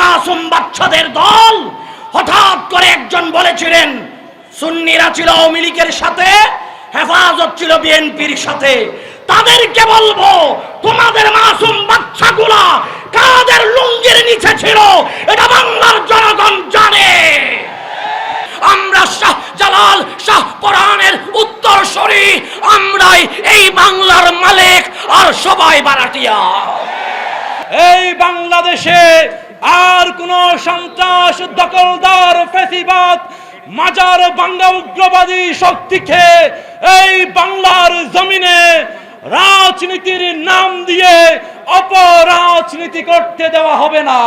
মাসুম বাচ্চাদের দল হঠাৎ করে একজন বলেছিলেন, সুন্নিরা ছিল আওয়ামী লীগের সাথে, হেফাজত ছিল বিএনপির সাথে। তাদেরকে বলব, তোমাদের মাসুম বাচ্চাগুলা কাদের লুঙ্গির নিচে ছিল, এটা বাংলার জনগণ জানে। আমরা শাহ জালাল শাহ পরাণের উত্তরসূরি আমরাই এই বাংলার মালিক আর সবাই বারাটিয়া। এই বাংলাদেশে আর কোন সন্ত্রাস, দখলদার, ফেসিবাদ, মাজার বাংলা উগ্রবাদী শক্তিকে এই বাংলার জমিনে রাজনীতির নাম দিয়ে অপরাজনীতি করতে দেওয়া হবে না।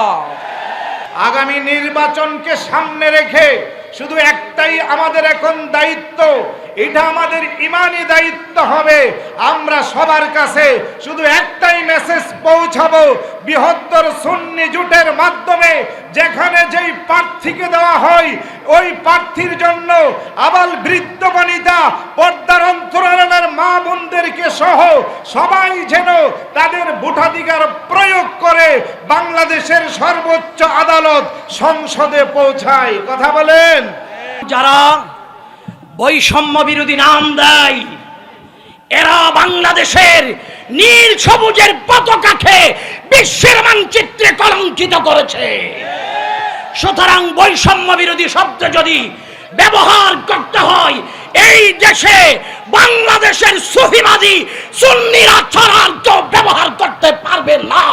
আগামী নির্বাচনকে সামনে রেখে শুধু একটাই আমাদের এখন দায়িত্ব এটা আমাদের ইমানি দায়িত্ব হবে। আমরা সবার কাছে শুধু একটাই মেসেজ পৌঁছাবো, বৃহত্তর সুন্নি জুটের মাধ্যমে। যেখানে যেই প্রার্থীকে দেওয়া হয়, ওই প্রার্থীর জন্য আবাল বৃদ্ধ বনিতা, পর্দার অন্তরালের মা বোনদেরকে সহ সবাই যেন তাদের ভোটাধিকার প্রয়োগ করে বাংলাদেশের সর্বোচ্চ আদালত সংসদে পৌঁছায়। কথা বলেন? যারা বৈষম্য বিরোধী নাম দেয়। এরা বাংলাদেশের নীল সবুজের পতাকাকে বিশ্বের মানচিত্রে কলঙ্কিত করেছে। সুতরাং বৈষম্য বিরোধী শব্দ যদি ব্যবহার করতে হয়, এই দেশে বাংলাদেশের সুফিবাদী সুন্নিরা ছাড়া কেউ ব্যবহার করতে পারবে না।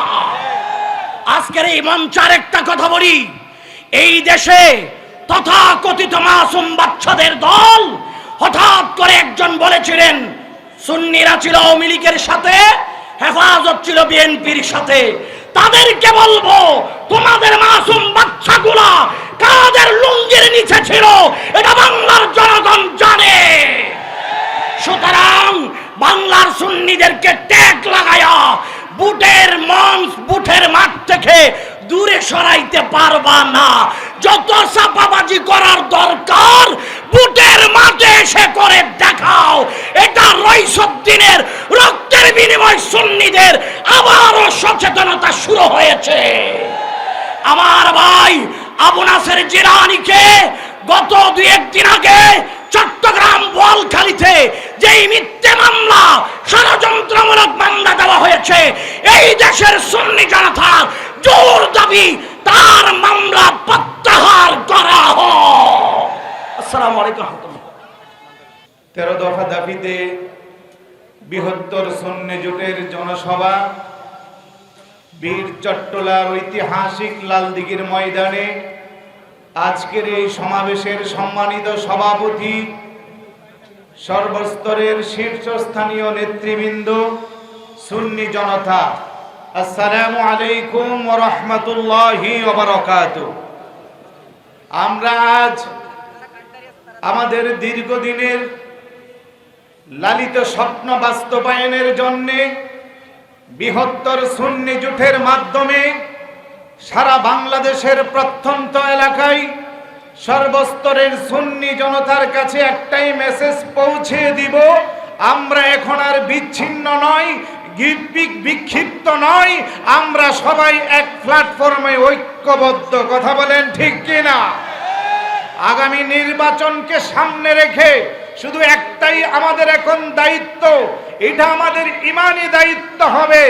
আজকের এই মঞ্চার একটা কথা বলি। এই দেশে তথা কথিত মাসুম বাচ্চাদের দল হঠাৎ করে একজন বলেছিলেন, সুন্নিরা ছিল আওয়ামী লীগের সাথে, হেফাজত ছিল বিএনপির সাথে। তাদেরকে বলব, তোমাদের মাসুম বাচ্চাগুলা কাদের লুঙ্গির নিচে ছিল, এটা বাংলার জনগণ জানে। সুতরাং বাংলার সুন্নিদেরকে ট্যাগ লাগায়া বুটের মঞ্চ, বুটের মাঠ থেকে দূরে সরাইতে পারবা না। করার দরকার, বুটের মাঠে এসে করে দেখাও। এটা রইসুদ্দিনের রক্তের বিনিময় সুন্নিদের আবারও সচেতনতা শুরু হয়েছে। আমার ভাই আবু নাসের জিরানিকে গত দুই একদিন আগে চট্টগ্রাম বোয়ালখালীতে যেই মিথ্যে মামলা, ষড়যন্ত্রমূলক মামলা দেওয়া হয়েছে, এই দেশের সুন্নি জনতার জোর দাবি তার মামলা প্রত্যাহার করা হোক। তেরো দফা দাবিতে বৃহত্তর সন্ন্য জোটের জনসভা। বীর চট্টলার ঐতিহাসিক লালদিঘির ময়দানে আজকের এই সমাবেশের সম্মানিত সভাপতি, সর্বস্তরের শীর্ষস্থানীয় নেতৃবৃন্দ, সুন্নি জনতা। আসসালামু আলাইকুম রাহমাতুল্লাহি আমরা আজ আমাদের দীর্ঘদিনের লালিত স্বপ্ন বাস্তবায়নের জন্যে বৃহত্তর সুন্নি জুটের মাধ্যমে সারা বাংলাদেশের প্রত্যন্ত এলাকায় সর্বস্তরের সুন্নি জনতার কাছে একটাই মেসেজ পৌঁছে দিব, আমরা এখন আর বিচ্ছিন্ন নয় বিক্ষিপ্ত নয়, আমরা সবাই এক প্ল্যাটফর্মে ঐক্যবদ্ধ। কথা বলেন ঠিক কিনা? আগামী নির্বাচনকে সামনে রেখে শুধু একটাই আমাদের এখন দায়িত্ব, এটা আমাদের ইমানি দায়িত্ব হবে।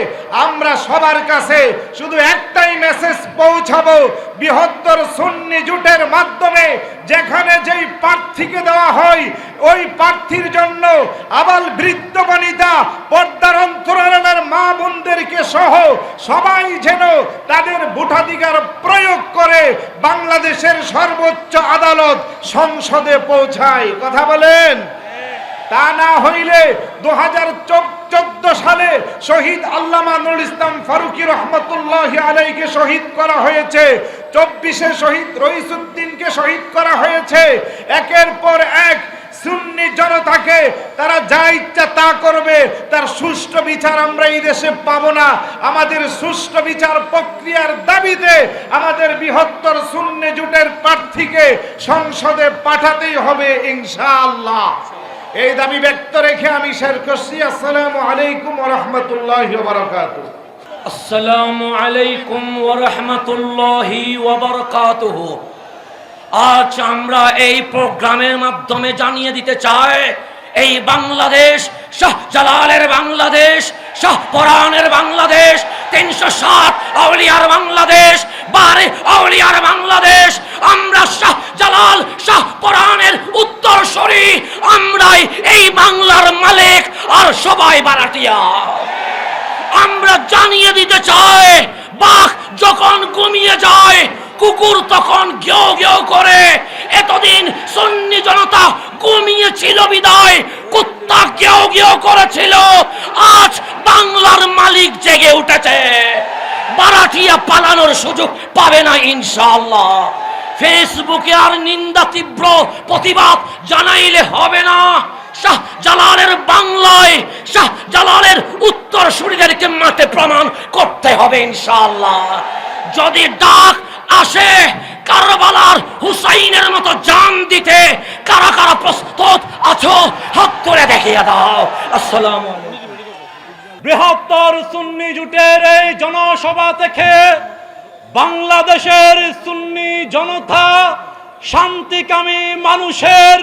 আমরা সবার কাছে শুধু একটাই মেসেজ পৌঁছাবো, বৃহত্তর সুন্নি জুটের মাধ্যমে। যেখানে যেই প্রার্থীকে দেওয়া হয়, ওই প্রার্থীর জন্য আবাল বৃদ্ধ বনিতা বোনদেরকে সহ সবাই যেন তাদের ভোটাধিকার প্রয়োগ করে বাংলাদেশের সর্বোচ্চ আদালত সংসদে পৌঁছায়। কথা বলেন? তা না হইলে দু হাজার চোদ্দ সালে শহীদ আল্লামা নুরুল ইসলাম ফারুকি রহমতুল্লাহ আলাইকে শহীদ করা হয়েছে। চব্বিশে শহীদ রইসুদ্দিনকে শহীদ করা হয়েছে। একের পর এক সুন্নি জনতাকে তারা যা ইচ্ছা তা করবে, তার সুষ্ঠু বিচার আমরা এই দেশে পাবো না। আমাদের সুষ্ঠু বিচার প্রক্রিয়ার দাবিতে আমাদের বৃহত্তর সুন্নি জুটের প্রার্থীকে সংসদে পাঠাতেই হবে ইনশাআল্লাহ। এই দাবি ব্যক্ত রেখে আমি শের করছি। আসসালামু আলাইকুম রহমতুল্লাহ বারকাতুহ আসসালামু আলাইকুম ওয়া রাহমাতুল্লাহি ওয়া বারাকাতুহু আজ আমরা এই প্রোগ্রামের মাধ্যমে জানিয়ে দিতে চাই, এই বাংলাদেশ, শাহ জালালের বাংলাদেশ, শাহ পরানের বাংলাদেশ, তিনশো সাত আউলিয়ার বাংলাদেশ, বারে আউলিয়ার বাংলাদেশ, আমরা শাহ জালাল, শাহ পরানের উত্তরসূরি, আমরাই এই বাংলার মালিক আর সবাই বারাটিয়া আমরা জানিয়ে দিতে চাই, বাঘ যখন ঘুমিয়ে যায় কুকুর তখন গেও গেও করে, এতদিন সন্নি জনতা ঘুমিয়ে ছিল বিদায়, কুত্তা গেও গেও করেছিল, আজ বাংলার মালিক জেগে উঠেছে। বারাটিয়া পালানোর সুযোগ পাবে না ইনশাআল্লাহ। ফেসবুকে আর নিন্দা তীব্র প্রতিবাদ জানাইলে হবে না। শাহ জালালের বাংলায় শাহ জালালের উত্তর সুরীদেরকে মাঠে প্রমাণ করতে হবে ইনশাআল্লাহ। যদি ডাক আসে কারবালার হুসাইনের মতো জান দিতে কারা কারা প্রস্তুত আছো? হাত করে দেখিয়ে দাও। আসসালামু বৃহত্তর সুন্নি জুটের এই জনসভা থেকে বাংলাদেশের সুন্নি জনতা শান্তিকামী মানুষের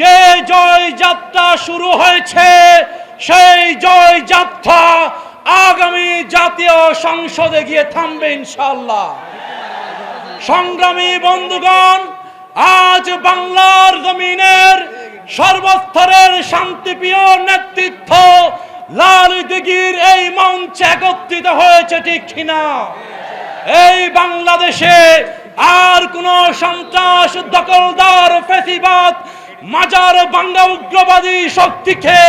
যে জয় যাত্রা শুরু হয়েছে, সেই জয় যাত্রা আগামী জাতীয় সংসদে গিয়ে থামবে ইনশাল্লাহ সংগ্রামী বন্ধুগণ, আজ বাংলার জমিনের সর্বস্তরের শান্তিপ্রিয় নেতৃত্ব লাল দিঘির এই মঞ্চে একত্রিত হয়েছে ঠিক কিনা? এই বাংলাদেশে আর কোন সন্ত্রাস, দখলদার, ফেসিবাদ, মাজার বাংলা উগ্রবাদী শক্তিকে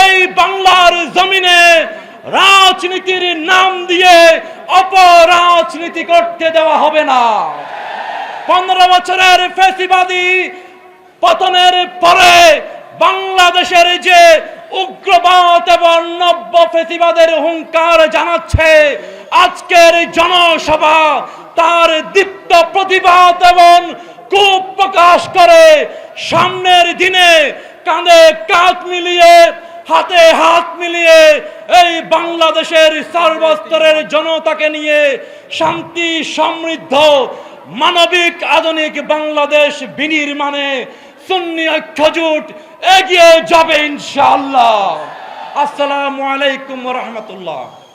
এই বাংলার জমিনে রাজনীতির নাম দিয়ে অপরাজনীতি করতে দেওয়া হবে না। পনেরো বছরের ফেসিবাদী পতনের পরে বাংলাদেশের যে উগ্রবাদ এবং নব্য ফেসিবাদের হুঙ্কার জানাচ্ছে, আজকের জনসভা তার দীপ্ত প্রতিবাদ এবং কূপ প্রকাশ করে সামনের দিনে কাঁধে কাঁধ মিলিয়ে, হাতে হাত মিলিয়ে এই বাংলাদেশের সর্বস্তরের জনতাকে নিয়ে শান্তি, সমৃদ্ধ, মানবিক, আধুনিক বাংলাদেশ বিনির্মাণে সুন্নি ঐক্যজোট এগিয়ে যাবে ইনশাআল্লাহ। আসসালামু আলাইকুম রহমতুল্লাহ।